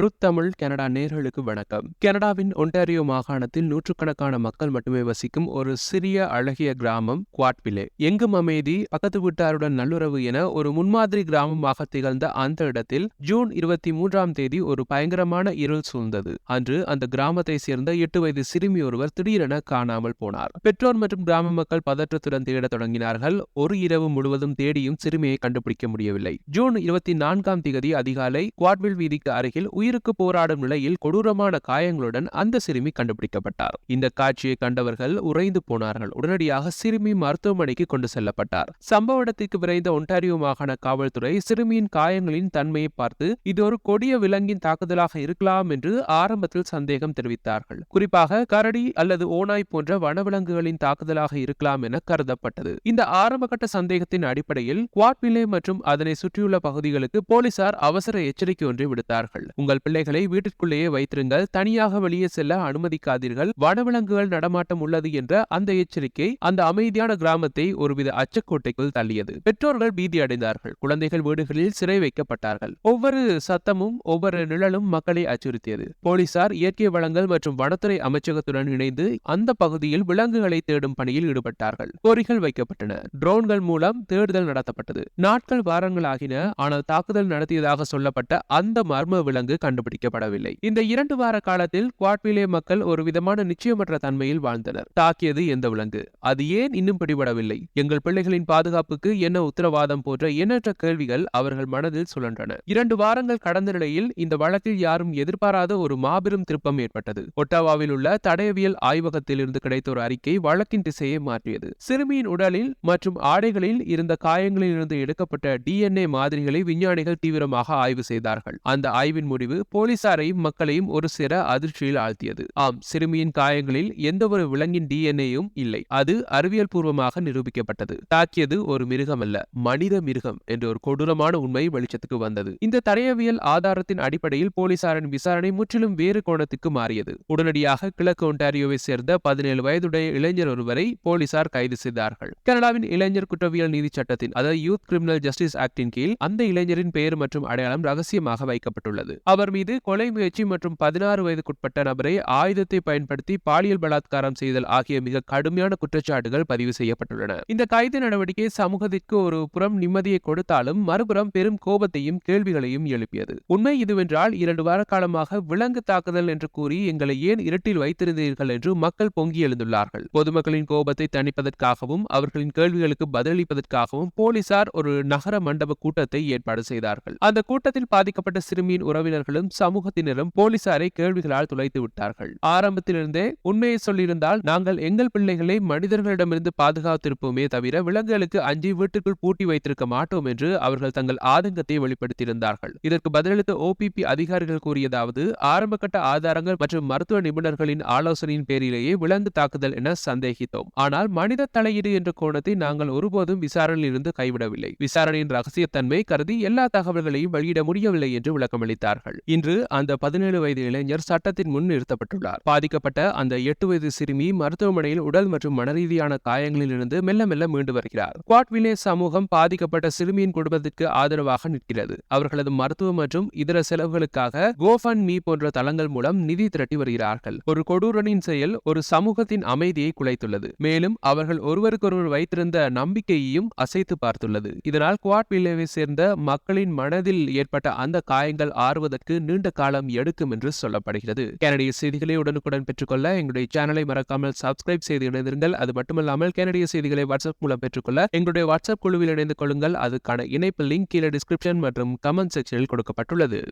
Truth Tamil Canada நேர்களுக்கு வணக்கம். கனடாவின் ஒன்டாரியோ மாகாணத்தில் நூற்றுக்கணக்கான மக்கள் மட்டுமே வசிக்கும் ஒரு சிறிய அழகிய கிராமம் குவாட்பிலே. எங்கும் அமைதி பக்கத்து வீட்டாருடன் நல்லுறவு என ஒரு முன்மாதிரி கிராமமாக திகழ்ந்த அந்த இடத்தில் ஜூன் இருபத்தி மூன்றாம் தேதி ஒரு பயங்கரமான இருள் சூழ்ந்தது. அன்று அந்த கிராமத்தை சேர்ந்த எட்டு வயது சிறுமி ஒருவர் திடீரென காணாமல் போனார். பெற்றோர் மற்றும் கிராம மக்கள் பதற்றத்துடன் தேடத் தொடங்கினார்கள். ஒரு இரவு முழுவதும் தேடியும் சிறுமியை கண்டுபிடிக்க முடியவில்லை. ஜூன் இருபத்தி நான்காம் தேதி அதிகாலை குவாட்வில் வீதிக்கு அருகில் உயிர் உயிருக்கு போராடும் நிலையில் கொடூரமான காயங்களுடன் அந்த சிறுமி கண்டுபிடிக்கப்பட்டார். இந்த காட்சியை கண்டவர்கள் உறைந்து போனார்கள். உடனடியாக சிறுமி மருத்துவமனைக்கு கொண்டு செல்லப்பட்டார். சம்பவ இடத்திற்கு விரைந்த ஒன்டாரியோ மாகாண காவல்துறை சிறுமியின் காயங்களின் தன்மையை பார்த்து இது ஒரு கொடிய விலங்கின் தாக்குதலாக இருக்கலாம் என்று ஆரம்பத்தில் சந்தேகம் தெரிவித்தார்கள். குறிப்பாக கரடி அல்லது ஓனாய் போன்ற வனவிலங்குகளின் தாக்குதலாக இருக்கலாம் என கருதப்பட்டது. இந்த ஆரம்பகட்ட சந்தேகத்தின் அடிப்படையில் குவாட்விலே மற்றும் அதனை சுற்றியுள்ள பகுதிகளுக்கு போலீசார் அவசர எச்சரிக்கை ஒன்றை விடுத்தார்கள். உங்கள் உங்கள் பிள்ளைகளை வீட்டிற்குள்ளேயே வைத்திருங்கள். தனியாக வெளியே செல்ல அனுமதிக்காதீர்கள். வனவிலங்குகள் நடமாட்டம் உள்ளது என்ற அந்த எச்சரிக்கை அந்த அமைதியான கிராமத்தை ஒருவித அச்சக்கோட்டைக்குள் தள்ளியது. பெற்றோர்கள் பீதி அடைந்தார்கள். குழந்தைகள் வீடுகளில் சிறை வைக்கப்பட்டார்கள். ஒவ்வொரு சத்தமும் ஒவ்வொரு நிழலும் மக்களை அச்சுறுத்தியது. போலீசார் இயற்கை வளங்கள் மற்றும் வனத்துறை அமைச்சகத்துடன் இணைந்து அந்த பகுதியில் விலங்குகளை தேடும் பணியில் ஈடுபட்டார்கள். கோரிகள் வைக்கப்பட்டன. ட்ரோன்கள் மூலம் தேடுதல் நடத்தப்பட்டது. நாட்கள் வாரங்கள் ஆகின. ஆனால் தாக்குதல் நடத்தியதாக சொல்லப்பட்ட அந்த மர்ம விலங்கு கண்டுபிடிக்கப்படவில்லை. இந்த இரண்டு வார காலத்தில் குவாட்விலே மக்கள் ஒரு விதமான நிச்சயமற்ற தன்மையில் வாழ்ந்தனர். தாக்கியது எந்த விலங்கு? அது ஏன் இன்னும் பிடிபடவில்லை? எங்கள் பிள்ளைகளின் பாதுகாப்புக்கு என்ன உத்தரவாதம் போன்ற எண்ணற்ற கேள்விகள் அவர்கள் மனதில் சுழன்றன. இரண்டு வாரங்கள் கடந்த நிலையில் இந்த வழக்கில் யாரும் எதிர்பாராத ஒரு மாபெரும் திருப்பம் ஏற்பட்டது. ஒட்டாவாவில் உள்ள தடயவியல் ஆய்வகத்தில் இருந்து கிடைத்த ஒரு அறிக்கை வழக்கின் திசையை மாற்றியது. சிறுமியின் உடலில் மற்றும் ஆடைகளில் இருந்த காயங்களில் இருந்து எடுக்கப்பட்ட டிஎன்ஏ மாதிரிகளை விஞ்ஞானிகள் தீவிரமாக ஆய்வு செய்தார்கள். அந்த ஆய்வின் முடிவு போலீசாரையும் மக்களையும் ஒரு சிற அதிர்ச்சியில் ஆழ்த்தியது. ஆம் சிறுமியின் காயங்களில் எந்த ஒரு விலங்கின் டிஎன்ஏயும் இல்லை. அது அறிவியல் பூர்வமாக நிரூபிக்கப்பட்டது. தாக்கியது ஒரு மிருகம் அல்ல மனித மிருகம் என்ற ஒரு கொடூரமான உண்மை வெளிச்சத்துக்கு வந்தது. இந்த தடயவியல் ஆதாரத்தின் அடிப்படையில் போலீசாரின் விசாரணை முற்றிலும் வேறு கோணத்துக்கு மாறியது. உடனடியாக கிழக்கு ஒன்டாரியோவை சேர்ந்த பதினேழு வயதுடைய இளைஞர் ஒருவரை போலீசார் கைது செய்தார்கள். கனடாவின் இளைஞர் குற்றவியல் நீதி சட்டத்தின் அதாவது யூத் கிரிமினல் ஜஸ்டிஸ் ஆக்டின் கீழ் அந்த இளைஞரின் பெயர் மற்றும் அடையாளம் ரகசியமாக வைக்கப்பட்டுள்ளது. அவர் மீது கொலை முயற்சி மற்றும் பதினாறு வயதுக்குட்பட்ட நபரை ஆயுதத்தை பயன்படுத்தி பாலியல் பலாத்காரம் செய்தல் ஆகிய மிக கடுமையான குற்றச்சாட்டுகள் பதிவு செய்யப்பட்டுள்ளன. இந்த கைது நடவடிக்கை சமூகத்திற்கு ஒரு புறம் நிம்மதியை கொடுத்தாலும் மறுபுறம் பெரும் கோபத்தையும் கேள்விகளையும் எழுப்பியது. உண்மை இதுவென்றால் இரண்டு வார காலமாக விலங்கு தாக்குதல் என்று கூறி எங்களை ஏன் இருட்டில் வைத்திருந்தீர்கள் என்று மக்கள் பொங்கி எழுந்துள்ளார்கள். பொதுமக்களின் கோபத்தை தணிப்பதற்காகவும் அவர்களின் கேள்விகளுக்கு பதிலளிப்பதற்காகவும் போலீசார் ஒரு நகர மண்டப கூட்டத்தை ஏற்பாடு செய்தார்கள். அந்த கூட்டத்தில் பாதிக்கப்பட்ட சிறுமியின் உறவினர்களும் சமூகத்தினரும் போலீசாரை கேள்விகளால் துளைத்து விட்டார்கள். ஆரம்பத்திலிருந்தே உண்மையை சொல்லியிருந்தால் நாங்கள் எங்கள் பிள்ளைகளை மனிதர்களிடமிருந்து பாதுகாத்திருப்போமே தவிர விலங்குகளுக்கு அஞ்சி வீட்டுக்குள் பூட்டி வைத்திருக்க மாட்டோம் என்று அவர்கள் தங்கள் ஆதங்கத்தை வெளிப்படுத்தியிருந்தார்கள். இதற்கு பதிலளித்த ஓபிபி அதிகாரிகள் கூறியதாவது ஆரம்பகட்ட ஆதாரங்கள் மற்றும் மருத்துவ நிபுணர்களின் ஆலோசனையின் பேரிலேயே விலங்கு தாக்குதல் என சந்தேகித்தோம். ஆனால் மனித தலையீடு என்ற கோணத்தை நாங்கள் ஒருபோதும் விசாரணையில் இருந்து கைவிடவில்லை. விசாரணையின் ரகசியத்தன்மை கருதி எல்லா தகவல்களையும் வெளியிட முடியவில்லை என்று விளக்கமளித்தார்கள். இன்று அந்த பதினேழு வயது இளைஞர் சட்டத்தின் முன் நிறுத்தப்பட்டுள்ளார். பாதிக்கப்பட்ட அந்த எட்டு வயது சிறுமி மருத்துவமனையில் உடல் மற்றும் மனரீதியான காயங்களில் இருந்து மெல்ல மெல்ல மீண்டு வருகிறார். குவாட்விலே சமூகம் பாதிக்கப்பட்ட சிறுமியின் குடும்பத்திற்கு ஆதரவாக நிற்கிறது. அவர்களது மருத்துவ மற்றும் இதர செலவுகளுக்காக கோஃபன் மீ போன்ற தளங்கள் மூலம் நிதி திரட்டி வருகிறார்கள். ஒரு கொடூரனின் செயல் ஒரு சமூகத்தின் அமைதியை குலைத்துள்ளது. மேலும் அவர்கள் ஒருவருக்கொருவர் வைத்திருந்த நம்பிக்கையையும் அசைத்து பார்த்துள்ளது. இதனால் குவாட் வில்லேவை சேர்ந்த மக்களின் மனதில் ஏற்பட்ட அந்த காயங்கள் ஆறுவதற்கு நீண்ட காலம் எடுக்கும் என்று சொல்லப்படுகிறது. கனடிய செய்திகளை உடனுக்குடன் பெற்றுக்கொள்ள எங்களுடைய சேனலை மறக்காமல் சப்ஸ்கிரைப் செய்து இணைந்திருங்கள். அது மட்டுமல்லாமல் கனடிய செய்திகளை வாட்ஸ்அப் மூலம் பெற்றுக்கொள்ள எங்களுடைய வாட்ஸ்அப் குழுவில் இணைந்து கொள்ளுங்கள். அதுக்கான இணைப்பு லிங்க் கீழே டிஸ்கிரிப்ஷன் மற்றும் கமெண்ட் செக்ஷனில் கொடுக்கப்பட்டுள்ளது.